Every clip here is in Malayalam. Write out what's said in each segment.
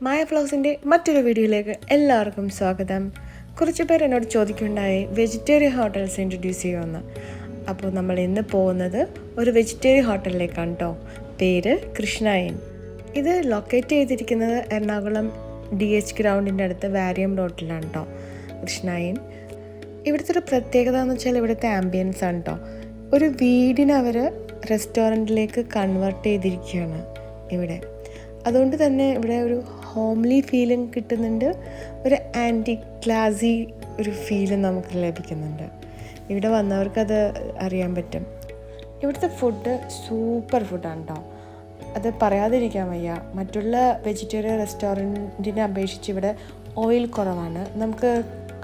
മായ ഫ്ലോസിന്റെ മറ്റൊരു വീഡിയോയിലേക്ക് എല്ലാവർക്കും സ്വാഗതം. കുറച്ച് പേർ എന്നോട് ചോദിക്കുണ്ടായി വെജിറ്റേറിയൻ ഹോട്ടൽസ് ഇൻട്രൊഡ്യൂസ് ചെയ്യുമെന്ന് അപ്പോൾ നമ്മൾ ഇന്ന് പോകുന്നത് ഒരു വെജിറ്റേറിയൻ ഹോട്ടലിലേക്കാണ് കേട്ടോ പേര് കൃഷ്ണായൻ ഇത് ലൊക്കേറ്റ് ചെയ്തിരിക്കുന്നത് എറണാകുളം ഡി എച്ച് ഗ്രൗണ്ടിന്റെ അടുത്ത് വാരിയം റോട്ടിലാണ് കേട്ടോ കൃഷ്ണായൻ ഇവിടുത്തെ ഒരു പ്രത്യേകത എന്ന് വെച്ചാൽ ഇവിടുത്തെ ആംബിയൻസ് ആണ് കേട്ടോ ഒരു വീടിനവർ റെസ്റ്റോറന്റിലേക്ക് കൺവേർട്ട് ചെയ്തിരിക്കുകയാണ് ഇവിടെ. അതുകൊണ്ട് തന്നെ ഇവിടെ ഒരു ഹോംലി ഫീലിംഗ് കിട്ടുന്നുണ്ട്. ഒരു ആന്റി ക്ലാസി ഒരു ഫീലും നമുക്ക് ലഭിക്കുന്നുണ്ട്. ഇവിടെ വന്നവർക്കത് അറിയാൻ പറ്റും. ഇവിടുത്തെ ഫുഡ് സൂപ്പർ ഫുഡാണ് കേട്ടോ അത് പറയാതിരിക്കാൻ വയ്യ. മറ്റുള്ള വെജിറ്റേറിയൻ റെസ്റ്റോറന്റിനെ അപേക്ഷിച്ച് ഇവിടെ ഓയിൽ കുറവാണ്. നമുക്ക്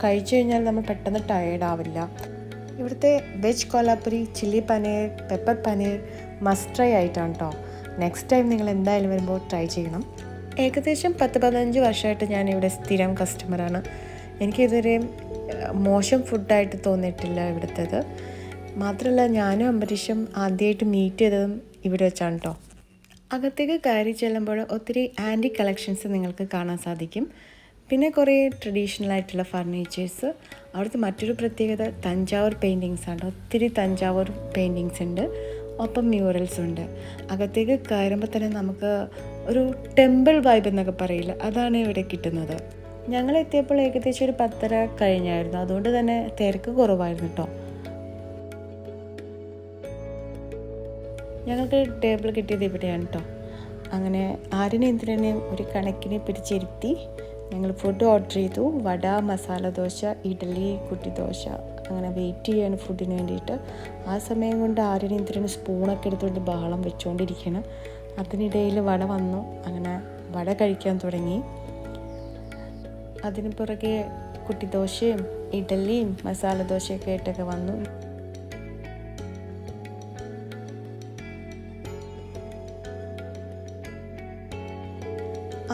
കഴിച്ചു കഴിഞ്ഞാൽ നമ്മൾ പെട്ടെന്ന് ടയേർഡ് ആവില്ല. ഇവിടുത്തെ veg Kolhapuri chilli paneer pepper paneer must ആയിട്ടാണ് കേട്ടോ നെക്സ്റ്റ് ടൈം നിങ്ങൾ എന്തായാലും വരുമ്പോൾ ട്രൈ ചെയ്യണം. ഏകദേശം പത്ത് പതിനഞ്ച് വർഷമായിട്ട് ഞാൻ ഇവിടെ സ്ഥിരം കസ്റ്റമറാണ് എനിക്കിതുവരെയും മോശം ഫുഡായിട്ട് തോന്നിയിട്ടില്ല ഇവിടുത്തേത്. മാത്രമല്ല ഞാനും അംബരീഷും ആദ്യമായിട്ട് മീറ്റ് ചെയ്തതും ഇവിടെ വെച്ചാണ് കേട്ടോ അകത്തേക്ക് കയറി ചെല്ലുമ്പോൾ ഒത്തിരി ആന്റി കളക്ഷൻസ് നിങ്ങൾക്ക് കാണാൻ സാധിക്കും. പിന്നെ കുറേ ട്രഡീഷണൽ ആയിട്ടുള്ള ഫർണിച്ചേഴ്സ് അവിടുത്തെ മറ്റൊരു പ്രത്യേകത തഞ്ചാവൂർ പെയിന്റിങ്സ് ആണ്. ഒത്തിരി തഞ്ചാവൂർ പെയിന്റിങ്സ് ഉണ്ട്. ഒപ്പം മ്യൂറൽസ് ഉണ്ട്. അകത്തേക്ക് കയറുമ്പോൾ തന്നെ നമുക്ക് ഒരു ടെമ്പിൾ വൈബ് എന്നൊക്കെ പറയില്ല. അതാണ് ഇവിടെ കിട്ടുന്നത്. ഞങ്ങൾ എത്തിയപ്പോൾ ഏകദേശം ഒരു പത്തര കഴിഞ്ഞായിരുന്നു. അതുകൊണ്ട് തന്നെ തിരക്ക് കുറവായിരുന്നു കേട്ടോ ഞങ്ങൾക്ക് ടേബിൾ കിട്ടിയത് ഇവിടെയാണ് കേട്ടോ അങ്ങനെ ആരിനെ എന്തിനേയും ഒരു കണക്കിനെ പിടിച്ചിരുത്തി ഞങ്ങൾ ഫുഡ് ഓർഡർ ചെയ്തു. വട മസാല ദോശ ഇഡ്ഡലി കുട്ടി ദോശ അങ്ങനെ വെയിറ്റ് ചെയ്യാണ് ഫുഡിന് വേണ്ടിയിട്ട്. ആ സമയം കൊണ്ട് ആരും എന്തിനും സ്പൂണൊക്കെ എടുത്തുകൊണ്ട് ബഹളം വെച്ചുകൊണ്ടിരിക്കണം അതിനിടയിൽ വട വന്നു. അങ്ങനെ വട കഴിക്കാൻ തുടങ്ങി. അതിന് പുറകെ കുട്ടിദോശയും ഇഡലിയും മസാല ദോശയൊക്കെ ആയിട്ടൊക്കെ വന്നു.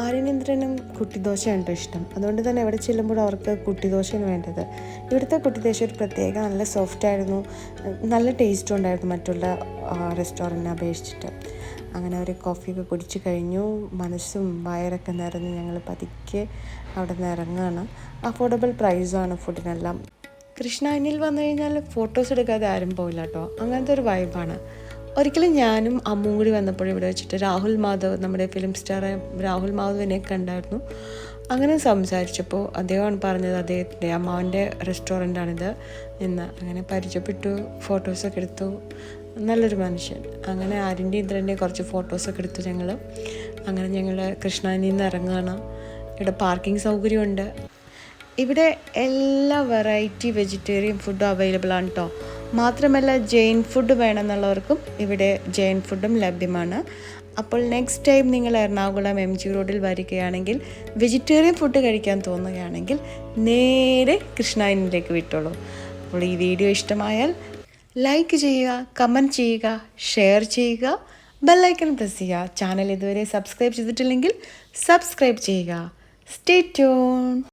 ആര്യനേന്ദ്രനും കുട്ടിദോശയാണ് കേട്ടോ ഇഷ്ടം. അതുകൊണ്ട് തന്നെ എവിടെ ചെല്ലുമ്പോഴും അവർക്ക് കുട്ടിദോശയാണ് വേണ്ടത്. ഇവിടുത്തെ കുട്ടിദോശ ഒരു പ്രത്യേക നല്ല സോഫ്റ്റ് ആയിരുന്നു. നല്ല ടേസ്റ്റും ഉണ്ടായിരുന്നു മറ്റുള്ള റെസ്റ്റോറന്റിനെ അപേക്ഷിച്ചിട്ട്. അങ്ങനെ അവർ കോഫിയൊക്കെ കുടിച്ചു കഴിഞ്ഞു. മനസ്സും വയറൊക്കെ നിറഞ്ഞ് ഞങ്ങൾ പതുക്കെ അവിടെ നിന്ന് ഇറങ്ങുകയാണ് അഫോർഡബിൾ പ്രൈസാണ് ഫുഡിനെല്ലാം കൃഷ്ണാനിൽ വന്നു കഴിഞ്ഞാൽ ഫോട്ടോസ് എടുക്കാതെ ആരും പോയില്ല കേട്ടോ. അങ്ങനത്തെ ഒരു വൈബാണ് ഒരിക്കലും ഞാനും അമ്മും കൂടി വന്നപ്പോൾ ഇവിടെ വെച്ചിട്ട് രാഹുൽ മാധവ് നമ്മുടെ ഫിലിം സ്റ്റാർ രാഹുൽ മാധവിനെ കണ്ടായിരുന്നു. അങ്ങനെ സംസാരിച്ചപ്പോൾ അദ്ദേഹമാണ് പറഞ്ഞത് അദ്ദേഹത്തിന്റെ അമ്മാവന്റെ റെസ്റ്റോറന്റാണിത് എന്ന്. അങ്ങനെ പരിചയപ്പെട്ടു ഫോട്ടോസൊക്കെ എടുത്തു. നല്ലൊരു മനുഷ്യൻ. അങ്ങനെ ആരിന്റെ ഇന്ദ്രന്റെ കുറച്ച് ഫോട്ടോസൊക്കെ എടുത്തു ഞങ്ങൾ അങ്ങനെ ഞങ്ങൾ കൃഷ്ണാനിൽ നിന്ന് ഇറങ്ങുകയാണ് ഇവിടെ പാർക്കിംഗ് സൗകര്യമുണ്ട്. ഇവിടെ എല്ലാ വെറൈറ്റി വെജിറ്റേറിയൻ ഫുഡും അവൈലബിൾ ആണ് കേട്ടോ മാത്രമല്ല ജെയിൻ ഫുഡ് വേണമെന്നുള്ളവർക്കും ഇവിടെ ജെയിൻ ഫുഡും ലഭ്യമാണ്. അപ്പോൾ നെക്സ്റ്റ് ടൈം നിങ്ങൾ എറണാകുളം എം ജി റോഡിൽ വരികയാണെങ്കിൽ വെജിറ്റേറിയൻ ഫുഡ് കഴിക്കാൻ തോന്നുകയാണെങ്കിൽ നേരെ കൃഷ്ണായനിലേക്ക് വിട്ടോളൂ. അപ്പോൾ ഈ വീഡിയോ ഇഷ്ടമായാൽ ലൈക്ക് ചെയ്യുക കമന്റ് ചെയ്യുക ഷെയർ ചെയ്യുക ബെല്ലൈക്കൺ പ്രസ് ചെയ്യുക. ചാനൽ ഇതുവരെ സബ്സ്ക്രൈബ് ചെയ്തിട്ടില്ലെങ്കിൽ സബ്സ്ക്രൈബ് ചെയ്യുക. Stay tune